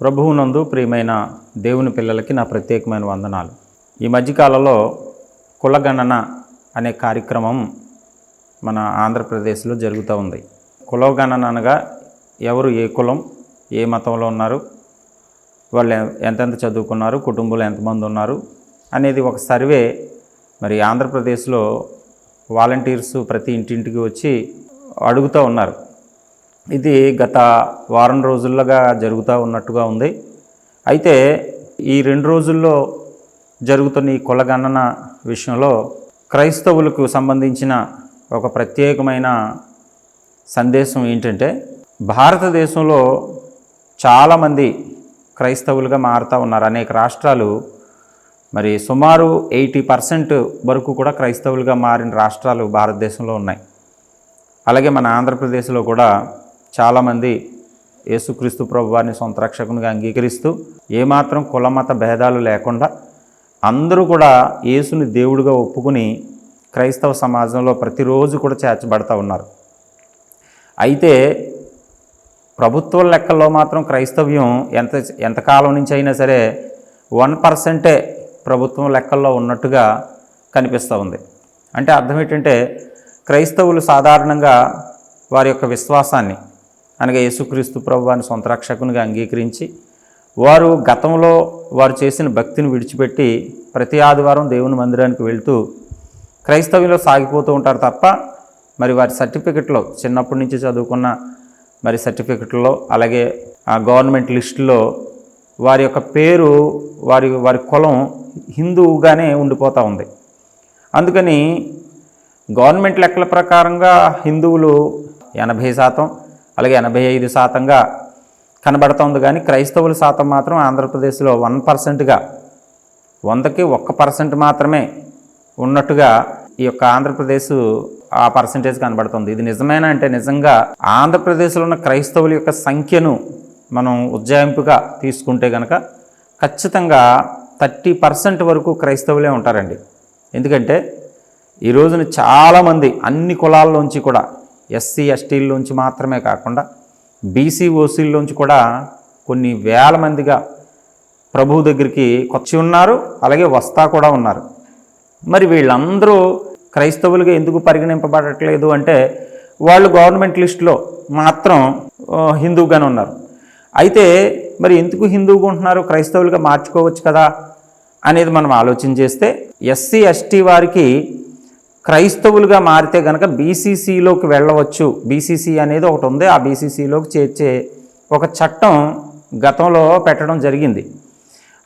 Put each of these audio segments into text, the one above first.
ప్రభువునందు ప్రియమైన దేవుని పిల్లలకి నా ప్రత్యేకమైన వందనాలు. ఈ మధ్యకాలంలో కులగణన అనే కార్యక్రమం మన ఆంధ్రప్రదేశ్లో జరుగుతూ ఉంది. కులగణన అనగా ఎవరు ఏ కులం ఏ మతంలో ఉన్నారు వాళ్ళు ఎంతెంత చదువుకున్నారు కుటుంబంలో ఎంతమంది ఉన్నారు అనేది ఒక సర్వే మరి ఆంధ్రప్రదేశ్లో వాలంటీర్స్ ప్రతి ఇంటింటికి వచ్చి అడుగుతూ ఉన్నారు. ఇది గత వారం రోజులుగా జరుగుతూ ఉన్నట్టుగా ఉంది. అయితే ఈ రెండు రోజుల్లో జరుగుతున్న ఈ కులగణన విషయంలో క్రైస్తవులకు సంబంధించిన ఒక ప్రత్యేకమైన సందేశం ఏంటంటే భారతదేశంలో చాలామంది క్రైస్తవులుగా మారుతూ ఉన్నారు. అనేక రాష్ట్రాలు మరి సుమారు ఎయిటీ పర్సెంట్ వరకు కూడా క్రైస్తవులుగా మారిన రాష్ట్రాలు భారతదేశంలో ఉన్నాయి. అలాగే మన ఆంధ్రప్రదేశ్లో కూడా చాలామంది యేసుక్రీస్తు ప్రభు వారిని సొంత రక్షకునిగా అంగీకరిస్తూ ఏమాత్రం కులమత భేదాలు లేకుండా అందరూ కూడా యేసుని దేవుడిగా ఒప్పుకుని క్రైస్తవ సమాజంలో ప్రతిరోజు కూడా చేర్చబడతా ఉన్నారు. అయితే ప్రభుత్వ లెక్కల్లో మాత్రం క్రైస్తవ్యం ఎంత ఎంతకాలం నుంచి అయినా సరే వన్ పర్సెంటే ప్రభుత్వం లెక్కల్లో ఉన్నట్టుగా కనిపిస్తూ ఉంది. అంటే అర్థం ఏంటంటే క్రైస్తవులు సాధారణంగా వారి యొక్క విశ్వాసాన్ని అనగా యేసుక్రీస్తు ప్రభువాన్ని సొంత రక్షకునిగా అంగీకరించి వారు గతంలో వారు చేసిన భక్తిని విడిచిపెట్టి ప్రతి ఆదివారం దేవుని మందిరానికి వెళ్తూ క్రైస్తవ్యంలో సాగిపోతూ ఉంటారు తప్ప మరి వారి సర్టిఫికెట్లో చిన్నప్పటి నుంచి చదువుకున్న మరి సర్టిఫికెట్లో అలాగే ఆ గవర్నమెంట్ లిస్టులో వారి యొక్క పేరు వారి వారి కులం హిందువుగానే ఉండిపోతూ ఉంది. అందుకని గవర్నమెంట్ లెక్కల ప్రకారంగా హిందువులు ఎనభై శాతం అలాగే ఎనభై ఐదు శాతంగా కనబడుతోంది. కానీ క్రైస్తవుల శాతం మాత్రం ఆంధ్రప్రదేశ్లో వన్ పర్సెంట్గా వందకి ఒక్క పర్సెంట్ మాత్రమే ఉన్నట్టుగా ఈ యొక్క ఆంధ్రప్రదేశ్ ఆ పర్సంటేజ్ కనబడుతుంది. ఇది నిజమేనా అంటే నిజంగా ఆంధ్రప్రదేశ్లో ఉన్న క్రైస్తవుల యొక్క సంఖ్యను మనం ఉజ్జాయింపుగా తీసుకుంటే కనుక ఖచ్చితంగా థర్టీ పర్సెంట్ వరకు క్రైస్తవులే ఉంటారండి. ఎందుకంటే ఈ రోజున చాలామంది అన్ని కులాల్లోంచి కూడా ఎస్సీ ఎస్టీల్లోంచి మాత్రమే కాకుండా బీసీ ఓసీల్లోంచి కూడా కొన్ని వేల మందిగా ప్రభు దగ్గరికి వచ్చి ఉన్నారు అలాగే వస్తా కూడా ఉన్నారు. మరి వీళ్ళందరూ క్రైస్తవులుగా ఎందుకు పరిగణింపబడట్లేదు అంటే వాళ్ళు గవర్నమెంట్ లిస్టులో మాత్రం హిందువుగానే ఉన్నారు. అయితే మరి ఎందుకు హిందువుగా ఉంటున్నారు క్రైస్తవులుగా మార్చుకోవచ్చు కదా అనేది మనం ఆలోచన చేస్తే ఎస్సీ ఎస్టీ వారికి క్రైస్తవులుగా మారితే కనుక బీసీసీలోకి వెళ్ళవచ్చు. బీసీసీ అనేది ఒకటి ఉంది. ఆ బీసీసీలోకి చేర్చే ఒక చట్టం గతంలో పెట్టడం జరిగింది.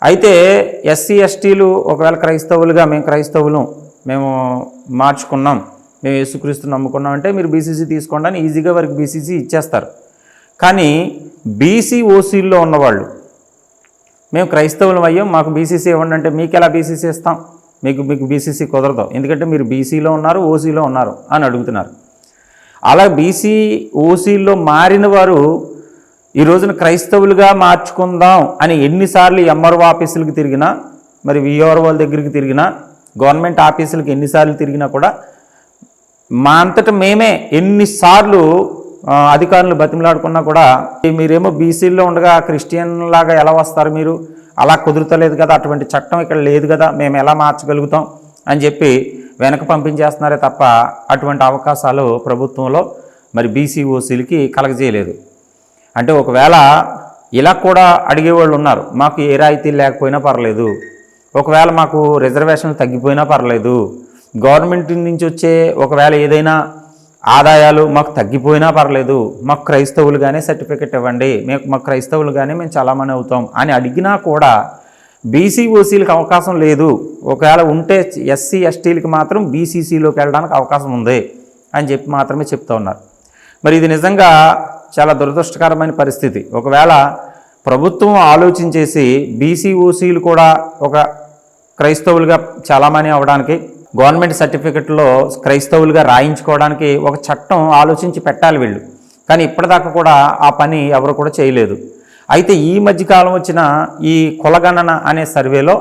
అయితే ఎస్సీ ఎస్టీలు ఒకవేళ క్రైస్తవులుగా మేము క్రైస్తవులు మేము మార్చుకున్నాం మేము యేసుక్రీస్తు నమ్ముకున్నాం అంటే మీరు బీసీసీ తీసుకోండి అని ఈజీగా వారికి బీసీసీ ఇచ్చేస్తారు. కానీ బీసీ ఓసీల్లో ఉన్నవాళ్ళు మేము క్రైస్తవులం అయ్యాం మాకు బీసీసీ ఇవ్వండి అంటే మీకు ఎలా బీసీసీ ఇస్తాం? మీకు మీకు బీసీసీ కుదరదు. ఎందుకంటే మీరు బీసీలో ఉన్నారు ఓసీలో ఉన్నారు అని అడుగుతున్నారు. అలా బీసీ ఓసీల్లో మారిన వారు ఈ రోజున క్రైస్తవులుగా మార్చుకుందాం అని ఎన్నిసార్లు ఎంఆర్ఓ ఆఫీసులకు తిరిగినా మరి విఆర్ఓల దగ్గరికి తిరిగినా గవర్నమెంట్ ఆఫీసులకు ఎన్నిసార్లు తిరిగినా కూడా మా అంతట మేమే ఎన్నిసార్లు అధికారులు బతిమలాడుకున్నా కూడా మీరేమో బీసీల్లో ఉండగా క్రిస్టియన్ లాగా ఎలా వస్తారు మీరు? అలా కుదురుతలేదు కదా అటువంటి చట్టం ఇక్కడ లేదు కదా మేము ఎలా మార్చగలుగుతాం అని చెప్పి వెనక పంపించేస్తున్నారే తప్ప అటువంటి అవకాశాలు ప్రభుత్వంలో మరి బీసీ ఓసీలకి కలగజేయలేదు. అంటే ఒకవేళ ఇలా కూడా అడిగేవాళ్ళు ఉన్నారు మాకు ఏ రాయితీ లేకపోయినా పర్లేదు ఒకవేళ మాకు రిజర్వేషన్లు తగ్గిపోయినా పర్లేదు గవర్నమెంట్ నుంచి వచ్చే ఒకవేళ ఏదైనా ఆదాయాలు మాకు తగ్గిపోయినా పర్లేదు మాకు క్రైస్తవులుగానే సర్టిఫికెట్ ఇవ్వండి మేము మాకు క్రైస్తవులుగానే మేము చాలామంది అవుతాం అని అడిగినా కూడా బీసీ ఓసీలకు అవకాశం లేదు. ఒకవేళ ఉంటే ఎస్సీ ఎస్టీలకి మాత్రం బీసీసీలోకి వెళ్ళడానికి అవకాశం ఉంది అని చెప్పి మాత్రమే చెప్తా ఉన్నారు. మరి ఇది నిజంగా చాలా దురదృష్టకరమైన పరిస్థితి. ఒకవేళ ప్రభుత్వం ఆలోచించేసి బీసీ ఓసీలు కూడా ఒక క్రైస్తవులుగా చలామణి అవ్వడానికి గవర్నమెంట్ సర్టిఫికెట్లో క్రైస్తవులుగా రాయించుకోవడానికి ఒక చట్టం ఆలోచించి పెట్టాలి వీళ్ళు. కానీ ఇప్పటిదాకా కూడా ఆ పని ఎవరు కూడా చేయలేదు. అయితే ఈ మధ్యకాలం వచ్చిన ఈ కులగణన అనే సర్వేలో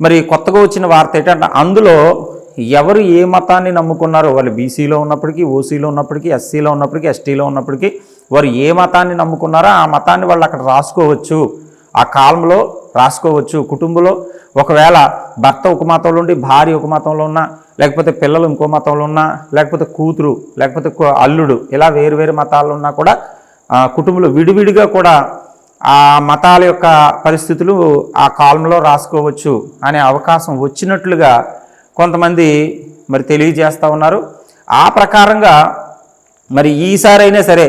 మరి కొత్తగా వచ్చిన వార్త ఏంటంటే అందులో ఎవరు ఏ మతాన్ని నమ్ముకున్నారో వాళ్ళు బీసీలో ఉన్నప్పటికీ ఓసీలో ఉన్నప్పటికీ ఎస్సీలో ఉన్నప్పటికీ ఎస్టీలో ఉన్నప్పటికీ వారు ఏ మతాన్ని నమ్ముకున్నారో ఆ మతాన్ని వాళ్ళు అక్కడ రాసుకోవచ్చు. ఆ కాలంలో రాసుకోవచ్చు కుటుంబంలో. ఒకవేళ భర్త ఒక మతంలో ఉండి భార్య ఒక మతంలో ఉన్నా లేకపోతే పిల్లలు ఇంకో మతంలో ఉన్నా లేకపోతే కూతురు లేకపోతే అల్లుడు ఇలా వేరు వేరు మతాలు ఉన్నా కూడా కుటుంబంలో విడివిడిగా కూడా ఆ మతాల యొక్క పరిస్థితులు ఆ కాలంలో రాసుకోవచ్చు అనే అవకాశం వచ్చినట్లుగా కొంతమంది మరి తెలియజేస్తూ ఉన్నారు. ఆ ప్రకారంగా మరి ఈసారైనా సరే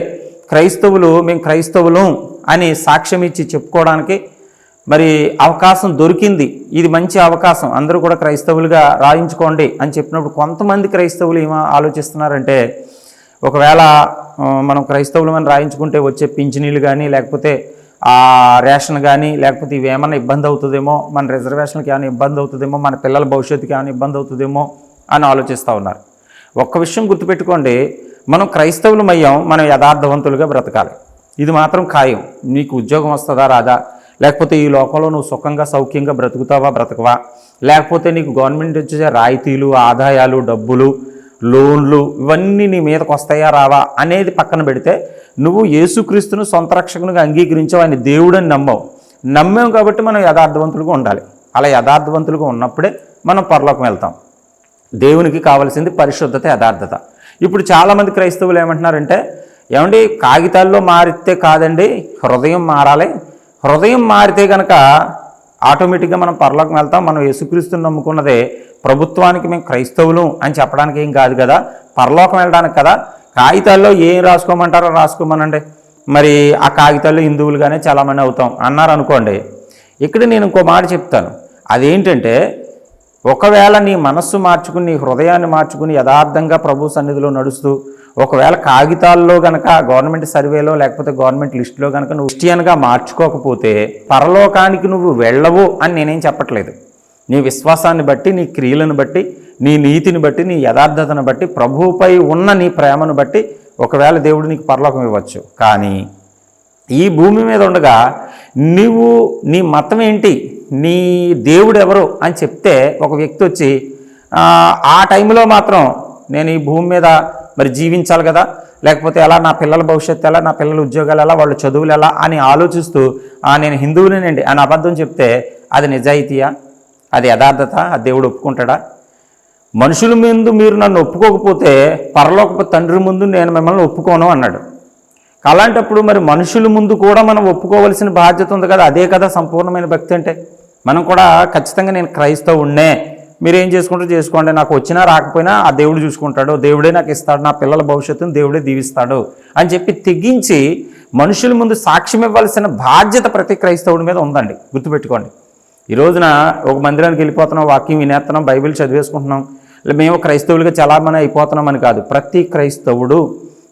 క్రైస్తవులు మేము క్రైస్తవులం అని సాక్ష్యం ఇచ్చి చెప్పుకోవడానికి మరి అవకాశం దొరికింది. ఇది మంచి అవకాశం. అందరూ కూడా క్రైస్తవులుగా రాయించుకోండి అని చెప్పినప్పుడు కొంతమంది క్రైస్తవులు ఏమో ఆలోచిస్తున్నారంటే ఒకవేళ ఆ, మనం క్రైస్తవులమని రాయించుకుంటే వచ్చే పింఛనీలు కానీ లేకపోతే ఆ రేషన్ కానీ లేకపోతే ఇవి ఏమైనా ఇబ్బంది అవుతుందేమో మన రిజర్వేషన్కి ఏమైనా ఇబ్బంది అవుతుందేమో మన పిల్లల భవిష్యత్తుకి ఏమైనా ఇబ్బంది అవుతుందేమో అని ఆలోచిస్తూ ఉన్నారు. ఒక్క విషయం గుర్తుపెట్టుకోండి మనం క్రైస్తవులమయ్యాం మనం యథార్థవంతులుగా బ్రతకాలి. ఇది మాత్రం ఖాయం. నీకు ఉద్యోగం వస్తుందా రాదా? లేకపోతే ఈ లోకంలో నువ్వు సుఖంగా సౌఖ్యంగా బ్రతుకుతావా బ్రతకవా? లేకపోతే నీకు గవర్నమెంట్ వచ్చే రాయితీలు ఆదాయాలు డబ్బులు లోన్లు ఇవన్నీ నీ మీదకి వస్తాయా రావా అనేది పక్కన పెడితే నువ్వు యేసుక్రీస్తును సొంత రక్షకునిగా అంగీకరించావు ఆయన దేవుడని నమ్మవు. నమ్మాం కాబట్టి మనం యథార్థవంతులుగా ఉండాలి. అలా యథార్థవంతులుగా ఉన్నప్పుడే మనం పరలోకం వెళ్తాం. దేవునికి కావలసింది పరిశుద్ధత యథార్థత. ఇప్పుడు చాలామంది క్రైస్తవులు ఏమంటున్నారంటే ఏమండి కాగితాల్లో మారితే కాదండి హృదయం మారాలి. హృదయం మారితే కనుక ఆటోమేటిక్గా మనం పరలోకం వెళ్తాం. మనం యేసుక్రీస్తుని నమ్ముకున్నదే ప్రభుత్వానికి మేము క్రైస్తవులు అని చెప్పడానికి ఏం కాదు కదా. పరలోకం వెళ్ళడానికి కదా. కాగితాల్లో ఏం రాసుకోమంటారో రాసుకోమనండి. మరి ఆ కాగితాల్లో హిందువులుగానే చాలామంది అవుతాం అన్నారు అనుకోండి ఇక్కడ నేను ఇంకో మాట చెప్తాను. అదేంటంటే ఒకవేళ నీ మనస్సు మార్చుకుని నీ హృదయాన్ని మార్చుకుని యథార్థంగా ప్రభు సన్నిధిలో నడుస్తూ ఒకవేళ కాగితాల్లో గనక గవర్నమెంట్ సర్వేలో లేకపోతే గవర్నమెంట్ లిస్టులో గనక నువ్వు క్రిస్టియన్గా మార్చుకోకపోతే పరలోకానికి నువ్వు వెళ్ళవు అని నేనేం చెప్పట్లేదు. నీ విశ్వాసాన్ని బట్టి నీ క్రియలను బట్టి నీ నీతిని బట్టి నీ యథార్థతను బట్టి ప్రభువుపై ఉన్న నీ ప్రేమను బట్టి ఒకవేళ దేవుడు నీకు పరలోకం ఇవ్వచ్చు. కానీ ఈ భూమి మీద ఉండగా నువ్వు నీ మతం ఏంటి? నీ దేవుడు ఎవరు? అని చెప్తే ఒక వ్యక్తి వచ్చి "ఆ, ఆ టైంలో మాత్రం నేను ఈ భూమి మీద మరి జీవించాలి కదా? లేకపోతే ఎలా నా పిల్లల భవిష్యత్తు ఎలా నా పిల్లల ఉద్యోగాలు ఎలా వాళ్ళ చదువులు ఎలా అని ఆలోచిస్తూ నేను హిందువునేనండి అని అబద్ధం చెప్తే అది నిజాయితీయా? అది యథార్థత? ఆ దేవుడు ఒప్పుకుంటాడా? మనుషుల ముందు మీరు నన్ను ఒప్పుకోకపోతే పరలోక తండ్రి ముందు నేను మిమ్మల్ని ఒప్పుకోను అన్నాడు. అలాంటప్పుడు మరి మనుషుల ముందు కూడా మనం ఒప్పుకోవలసిన బాధ్యత ఉంది కదా? అదే కదా సంపూర్ణమైన భక్తి అంటే. మనం కూడా ఖచ్చితంగా నేను క్రైస్తవుణ్ణే. మీరు ఏం చేసుకుంటారో చేసుకోండి. నాకు వచ్చినా రాకపోయినా ఆ దేవుడు చూసుకుంటాడు. దేవుడే నాకు ఇస్తాడు. నా పిల్లల భవిష్యత్తును దేవుడే దీవిస్తాడు అని చెప్పి తెగించి మనుషుల ముందు సాక్ష్యం ఇవ్వాల్సిన బాధ్యత ప్రతి క్రైస్తవుడి మీద ఉందండి. గుర్తుపెట్టుకోండి. ఈ రోజున ఒక మందిరానికి వెళ్ళిపోతున్నాం వాక్యం వినేస్తున్నాం బైబిల్ చదివేసుకుంటున్నాం. మేము క్రైస్తవులుగా అయిపోతున్నాం అయిపోతున్నామని కాదు. ప్రతి క్రైస్తవుడు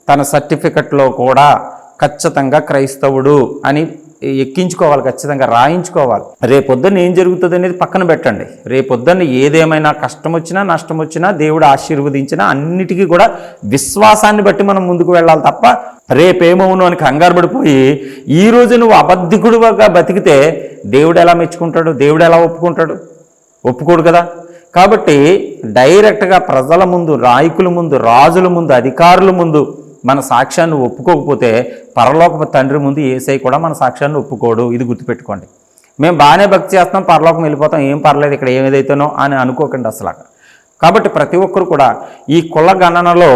తన సర్టిఫికెట్లో కూడా ఖచ్చితంగా క్రైస్తవుడు అని ఎక్కించుకోవాలి ఖచ్చితంగా రాయించుకోవాలి. రేపొద్దున్న ఏం జరుగుతుంది అనేది పక్కన పెట్టండి. రేపొద్దున్న ఏదేమైనా కష్టం వచ్చినా నష్టం వచ్చినా దేవుడు ఆశీర్వదించినా అన్నిటికీ కూడా విశ్వాసాన్ని బట్టి మనం ముందుకు వెళ్ళాలి తప్ప రేపేమవును అని కంగారు పడిపోయి ఈ నువ్వు అబద్ధికుడుగా బతికితే దేవుడు ఎలా మెచ్చుకుంటాడు? దేవుడు ఎలా ఒప్పుకుంటాడు? ఒప్పుకోడు కదా. కాబట్టి డైరెక్ట్గా ప్రజల ముందు నాయకుల ముందు రాజుల ముందు అధికారుల ముందు మన సాక్ష్యాన్ని ఒప్పుకోకపోతే పరలోక తండ్రి ముందు ఏసై కూడా మన సాక్ష్యాన్ని ఒప్పుకోడు. ఇది గుర్తుపెట్టుకోండి. మేము బాగానే భక్తి చేస్తాం పరలోకం వెళ్ళిపోతాం ఏం పర్లేదు ఇక్కడ ఏదైతేనో అని అనుకోకండి అసలు కాబట్టి ప్రతి ఒక్కరు కూడా ఈ కుల గణనలో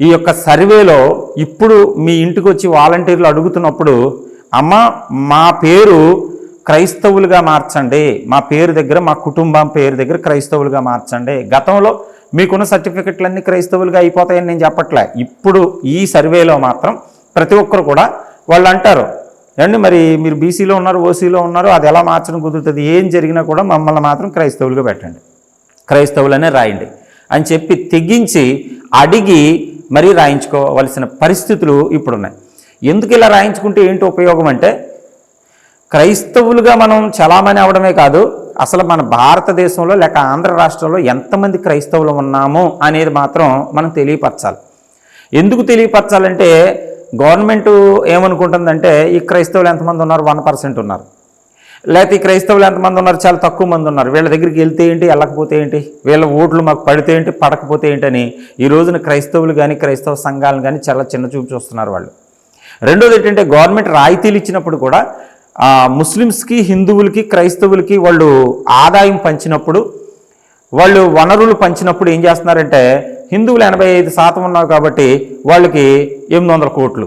ఈ యొక్క సర్వేలో ఇప్పుడు మీ ఇంటికి వచ్చి వాలంటీర్లు అడుగుతున్నప్పుడు అమ్మ మా పేరు క్రైస్తవులుగా మార్చండి. మా పేరు దగ్గర మా కుటుంబం పేరు దగ్గర క్రైస్తవులుగా మార్చండి. గతంలో మీకున్న సర్టిఫికెట్లన్నీ క్రైస్తవులుగా అయిపోతాయని నేను చెప్పట్లే. ఇప్పుడు ఈ సర్వేలో మాత్రం ప్రతి ఒక్కరు కూడా వాళ్ళు అంటారు ఏమండి మరి మీరు బీసీలో ఉన్నారు ఓసీలో ఉన్నారు అది ఎలా మార్చడం కుదురుతుంది? ఏం జరిగినా కూడా మమ్మల్ని మాత్రం క్రైస్తవులుగా పెట్టండి. క్రైస్తవులనే రాయండి. అని చెప్పి తెగించి అడిగి మరీ రాయించుకోవలసిన పరిస్థితులు ఇప్పుడున్నాయి. ఎందుకు ఇలా రాయించుకుంటే ఏంటి ఉపయోగం అంటే క్రైస్తవులుగా మనం చలామణి అవడమే కాదు అసలు మన భారతదేశంలో లేక ఆంధ్ర రాష్ట్రంలో ఎంతమంది క్రైస్తవులు ఉన్నాము అనేది మాత్రం మనం తెలియపరచాలి. ఎందుకు తెలియపరచాలంటే గవర్నమెంట్ ఏమనుకుంటుందంటే ఈ క్రైస్తవులు ఎంతమంది ఉన్నారు? వన్ పర్సెంట్ ఉన్నారు. లేకపోతే ఈ క్రైస్తవులు ఎంతమంది ఉన్నారు? చాలా తక్కువ మంది ఉన్నారు. వీళ్ళ దగ్గరికి వెళ్తే ఏంటి? వెళ్ళకపోతే ఏంటి? వీళ్ళ ఓట్లు మాకు పడితే ఏంటి? పడకపోతే ఏంటని ఈ రోజున క్రైస్తవులు కానీ క్రైస్తవ సంఘాలను కానీ చాలా చిన్న చూపు చూస్తున్నారు వాళ్ళు. రెండోది ఏంటంటే గవర్నమెంట్ రాయితీలు ఇచ్చినప్పుడు కూడా ముస్లిమ్స్కి హిందువులకి క్రైస్తవులకి వాళ్ళు ఆదాయం పంచినప్పుడు వాళ్ళు వనరులు పంచినప్పుడు ఏం చేస్తున్నారంటే హిందువులు ఎనభై ఐదు శాతం ఉన్నారు కాబట్టి వాళ్ళకి ఎనిమిది వందల కోట్లు.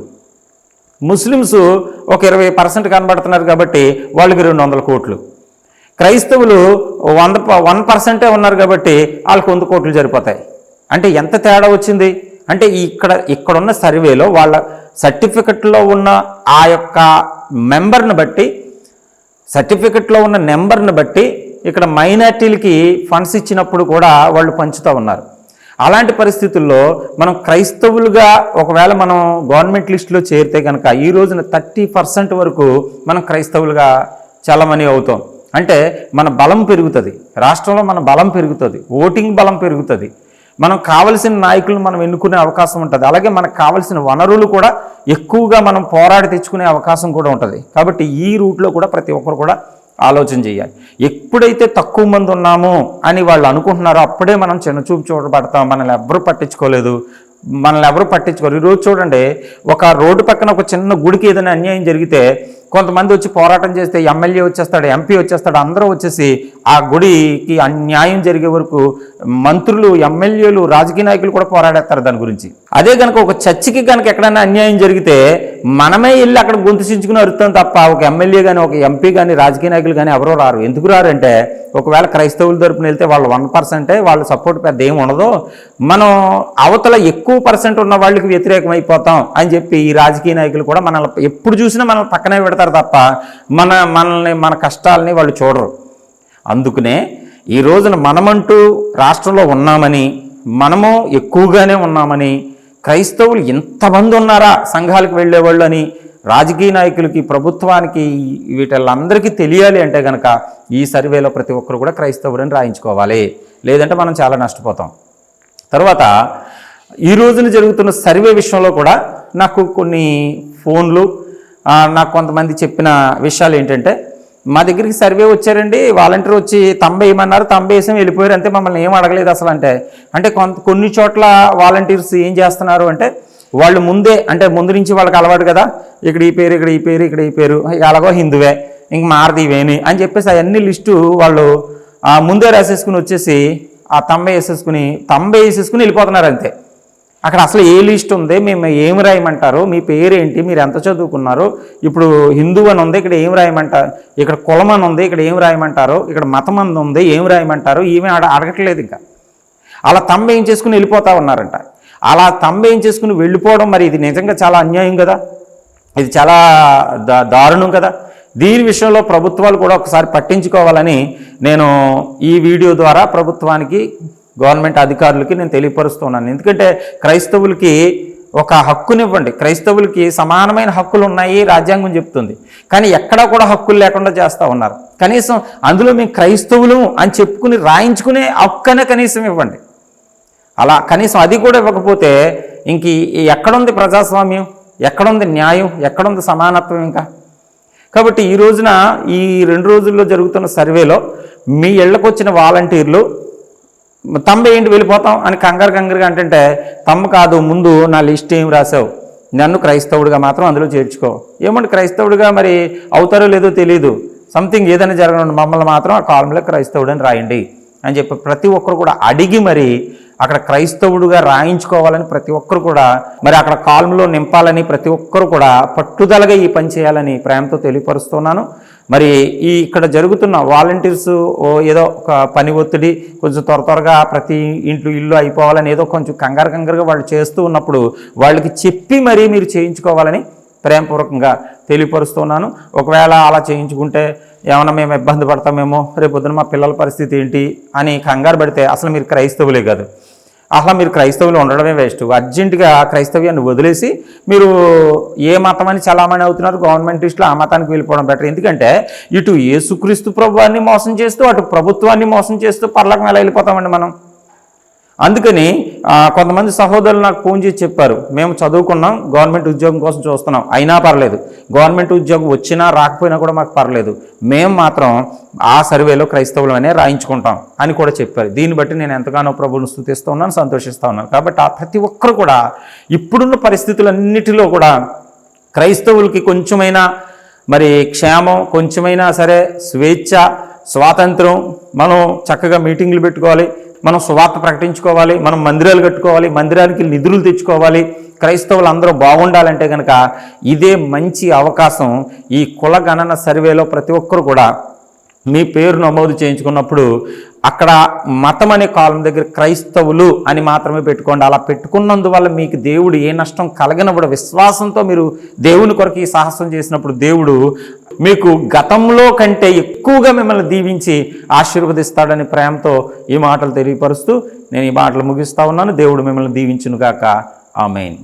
ముస్లిమ్స్ ఒక ఇరవై పర్సెంట్ కనబడుతున్నారు కాబట్టి వాళ్ళకి రెండు వందల కోట్లు. క్రైస్తవులు వంద వన్ పర్సెంటే ఉన్నారు కాబట్టి వాళ్ళకి వంద కోట్లు సరిపోతాయి. అంటే ఎంత తేడా వచ్చింది? అంటే ఇక్కడ ఇక్కడున్న సర్వేలో వాళ్ళ సర్టిఫికెట్లో ఉన్న ఆ యొక్క మెంబర్ని బట్టి సర్టిఫికెట్లో ఉన్న నెంబర్ని బట్టి ఇక్కడ మైనార్టీలకి ఫండ్స్ ఇచ్చినప్పుడు కూడా వాళ్ళు పంచుతూ ఉన్నారు. అలాంటి పరిస్థితుల్లో మనం క్రైస్తవులుగా ఒకవేళ మనం గవర్నమెంట్ లిస్టులో చేరితే కనుక ఈ రోజున థర్టీ పర్సెంట్ వరకు మనం క్రైస్తవులుగా చాలామని అవుతాం. అంటే మన బలం పెరుగుతుంది. రాష్ట్రంలో మన బలం పెరుగుతుంది. ఓటింగ్ బలం పెరుగుతుంది. మనం కావలసిన నాయకులను మనం ఎన్నుకునే అవకాశం ఉంటుంది. అలాగే మనకు కావలసిన వనరులు కూడా ఎక్కువగా మనం పోరాడి తెచ్చుకునే అవకాశం కూడా ఉంటుంది. కాబట్టి ఈ రూట్లో కూడా ప్రతి ఒక్కరు కూడా ఆలోచన చేయాలి. ఎప్పుడైతే తక్కువ మంది ఉన్నామో అని వాళ్ళు అనుకుంటున్నారో అప్పుడే మనం చిన్నచూపు చూడబడతాం మనల్ని ఎవ్వరూ పట్టించుకోలేదు మనల్ని ఎవరు పట్టించుకోరు. ఈరోజు చూడండి ఒక రోడ్డు పక్కన ఒక చిన్న గుడికి ఏదైనా అన్యాయం జరిగితే కొంతమంది వచ్చి పోరాటం చేస్తే ఎమ్మెల్యే వచ్చేస్తాడు ఎంపీ వచ్చేస్తాడు అందరూ వచ్చేసి ఆ గుడికి అన్యాయం జరిగే వరకు మంత్రులు ఎమ్మెల్యేలు రాజకీయ నాయకులు కూడా పోరాడేస్తారు దాని గురించి. అదే కనుక ఒక చర్చికి కనుక ఎక్కడైనా అన్యాయం జరిగితే మనమే వెళ్ళి అక్కడ గొంతు చించుకుని అరుతాం తప్ప ఒక ఎమ్మెల్యే కానీ ఒక ఎంపీ కానీ రాజకీయ నాయకులు కానీ ఎవరో రారు. ఎందుకు రారంటే ఒకవేళ క్రైస్తవుల తరపున వెళ్తే వాళ్ళు వన్ పర్సెంటే వాళ్ళ సపోర్ట్ పెద్ద ఏమి ఉండదు. మనం అవతల ఎక్కువ పర్సెంట్ ఉన్న వాళ్ళకి వ్యతిరేకం అయిపోతాం అని చెప్పి ఈ రాజకీయ నాయకులు కూడా మనల్ని ఎప్పుడు చూసినా మనల్ని పక్కనే పెడతారు తప్ప మన మనల్ని మన కష్టాలని వాళ్ళు చూడరు. అందుకనే ఈ రోజున మనమంటూ రాష్ట్రంలో ఉన్నామని మనము ఎక్కువగానే ఉన్నామని క్రైస్తవులు ఎంతమంది ఉన్నారా సంఘాలకు వెళ్ళేవాళ్ళు అని రాజకీయ నాయకులకి ప్రభుత్వానికి వీటిల్లందరికీ తెలియాలి అంటే కనుక ఈ సర్వేలో ప్రతి ఒక్కరు కూడా క్రైస్తవుడని రాయించుకోవాలి. లేదంటే మనం చాలా నష్టపోతాం. తర్వాత ఈ రోజున జరుగుతున్న సర్వే విషయంలో కూడా నాకు కొన్ని ఫోన్లు నాకు కొంతమంది చెప్పిన విషయాలు ఏంటంటే మా దగ్గరికి సర్వే వచ్చారండి వాలంటీర్ వచ్చి తంబ వేయమన్నారు తంబ వేసాం వెళ్ళిపోయారు అంతే మమ్మల్ని ఏం అడగలేదు అసలు అంటే. అంటే కొంత కొన్ని చోట్ల వాలంటీర్స్ ఏం చేస్తున్నారు అంటే వాళ్ళు ముందే అంటే ముందు నుంచి వాళ్ళకి అలవాటు కదా ఇక్కడ ఈ పేరు ఇక్కడ ఈ పేరు ఇక్కడ ఈ పేరు అలాగో హిందువే ఇంక మారది ఇవేని అని చెప్పేసి అవన్నీ లిస్టు వాళ్ళు ముందే రాసేసుకుని వచ్చేసి ఆ తంబ వేసేసుకుని తంబ వేసేసుకుని వెళ్ళిపోతున్నారు అంతే. అక్కడ అసలు ఏ లిస్ట్ ఉంది? మేము ఏం రాయమంటారు? మీ పేరేంటి? మీరు ఎంత చదువుకున్నారు? ఇప్పుడు హిందూ అని ఉంది ఇక్కడ ఏం రాయమంటారు? ఇక్కడ కులం అని ఉంది ఇక్కడ ఏం రాయమంటారు? ఇక్కడ మతం అని ఉంది ఏం రాయమంటారు? ఏమీ అడ అడగట్లేదు ఇంకా. అలా తమ్మ ఏం చేసుకుని వెళ్ళిపోతా ఉన్నారంట. అలా తమ్మ ఏం చేసుకుని వెళ్ళిపోవడం మరి ఇది నిజంగా చాలా అన్యాయం కదా? ఇది చాలా దా దారుణం కదా? దీని విషయంలో ప్రభుత్వాలు కూడా ఒకసారి పట్టించుకోవాలని నేను ఈ వీడియో ద్వారా ప్రభుత్వానికి గవర్నమెంట్ అధికారులకి నేను తెలియపరుస్తున్నాను. ఎందుకంటే క్రైస్తవులకి ఒక హక్కునివ్వండి. క్రైస్తవులకి సమానమైన హక్కులు ఉన్నాయి రాజ్యాంగం చెప్తుంది. కానీ ఎక్కడా కూడా హక్కులు లేకుండా చేస్తూ ఉన్నారు. కనీసం అందులో మేము క్రైస్తవులు అని చెప్పుకుని రాయించుకునే హక్కునే కనీసం ఇవ్వండి. అలా కనీసం అది కూడా ఇవ్వకపోతే ఇంక ఎక్కడుంది ప్రజాస్వామ్యం? ఎక్కడుంది న్యాయం? ఎక్కడుంది సమానత్వం ఇంకా? కాబట్టి ఈ రోజున ఈ రెండు రోజుల్లో జరుగుతున్న సర్వేలో మీ ఇళ్ళకు వచ్చిన వాలంటీర్లు తమ్మ ఏంటి వెళ్ళిపోతాం అని కంగారు కంగారుగా అంటుంటే తమ్మ కాదు ముందు నా లిస్ట్ ఏం రాసావు? నన్ను క్రైస్తవుడిగా మాత్రం అందులో చేర్చుకో. ఏమంటే క్రైస్తవుడిగా మరి అవుతారో లేదో తెలియదు సంథింగ్ ఏదైనా జరగను మమ్మల్ని మాత్రం ఆ కాలంలో క్రైస్తవుడు అని రాయండి అని చెప్పి ప్రతి ఒక్కరు కూడా అడిగి మరి అక్కడ క్రైస్తవుడుగా రాయించుకోవాలని ప్రతి ఒక్కరు కూడా మరి అక్కడ కాలంలో నింపాలని ప్రతి ఒక్కరు కూడా పట్టుదలగా ఈ పని చేయాలని ప్రేమతో తెలియపరుస్తున్నాను. మరి ఈ ఇక్కడ జరుగుతున్న వాలంటీర్స్ ఓ ఏదో ఒక పని ఒత్తిడి కొంచెం త్వర త్వరగా ప్రతి ఇంట్లో ఇల్లు అయిపోవాలని ఏదో కొంచెం కంగారు కంగారుగా వాళ్ళు చేస్తూ ఉన్నప్పుడు వాళ్ళకి చెప్పి మరీ మీరు చేయించుకోవాలని ప్రేమపూర్వకంగా తెలియపరుస్తున్నాను. ఒకవేళ అలా చేయించుకుంటే ఏమైనా మేము ఇబ్బంది పడతామేమో రేపు పొద్దున మా పిల్లల పరిస్థితి ఏంటి అని కంగారు పడితే అసలు మీరు క్రైస్తవులే కాదు. అసలు మీరు క్రైస్తవులు ఉండడమే వేస్ట్. అర్జెంటుగా క్రైస్తవ్యాన్ని వదిలేసి మీరు ఏ మతం అని చలామణి అవుతున్నారు గవర్నమెంట్ లిస్టులో ఆ మతానికి వెళ్ళిపోవడం బెటర్ ఎందుకంటే ఇటు యేసుక్రీస్తు ప్రభువాన్ని మోసం చేస్తూ అటు ప్రభుత్వాన్ని మోసం చేస్తూ పర్లకు ఎలా వెళ్ళిపోతామండి మనం. అందుకని కొంతమంది సహోదరులు నాకు ఫోన్ చేసి చెప్పారు మేము చదువుకున్నాం గవర్నమెంట్ ఉద్యోగం కోసం చూస్తున్నాం. అయినా పర్లేదు. గవర్నమెంట్ ఉద్యోగం వచ్చినా రాకపోయినా కూడా మాకు పర్లేదు. మేము మాత్రం ఆ సర్వేలో క్రైస్తవులనే రాయించుకుంటాం అని కూడా చెప్పారు. దీన్ని బట్టి నేను ఎంతగానో ప్రభువును స్థుతిస్తూ ఉన్నాను సంతోషిస్తూ ఉన్నాను. కాబట్టి ఆ ప్రతి ఒక్కరు కూడా ఇప్పుడున్న పరిస్థితులన్నిటిలో కూడా క్రైస్తవులకి కొంచెమైనా మరి క్షేమం కొంచెమైనా సరే స్వేచ్ఛ స్వాతంత్రం మనం చక్కగా మీటింగ్లు పెట్టుకోవాలి. మనం సువార్త ప్రకటించుకోవాలి మనం మందిరాలు కట్టుకోవాలి మందిరానికి నిధులు తెచ్చుకోవాలి క్రైస్తవులు అందరూ బాగుండాలంటే కనుక ఇదే మంచి అవకాశం ఈ కుల గణన సర్వేలో ప్రతి ఒక్కరు కూడా మీ పేరు నమోదు చేయించుకున్నప్పుడు అక్కడ మతం అనే కాలం దగ్గర క్రైస్తవులు అని మాత్రమే పెట్టుకోండి. అలా పెట్టుకున్నందువల్ల మీకు దేవుడు ఏ నష్టం కలగనప్పుడు విశ్వాసంతో మీరు దేవుని కొరకు ఈ సాహసం చేసినప్పుడు దేవుడు మీకు గతంలో కంటే ఎక్కువగా మిమ్మల్ని దీవించి ఆశీర్వదిస్తాడని ప్రేమతో ఈ మాటలు తెలియపరుస్తూ నేను ఈ మాటలు ముగిస్తా ఉన్నాను. దేవుడు మిమ్మల్ని దీవించునుగాక ఆమెన్.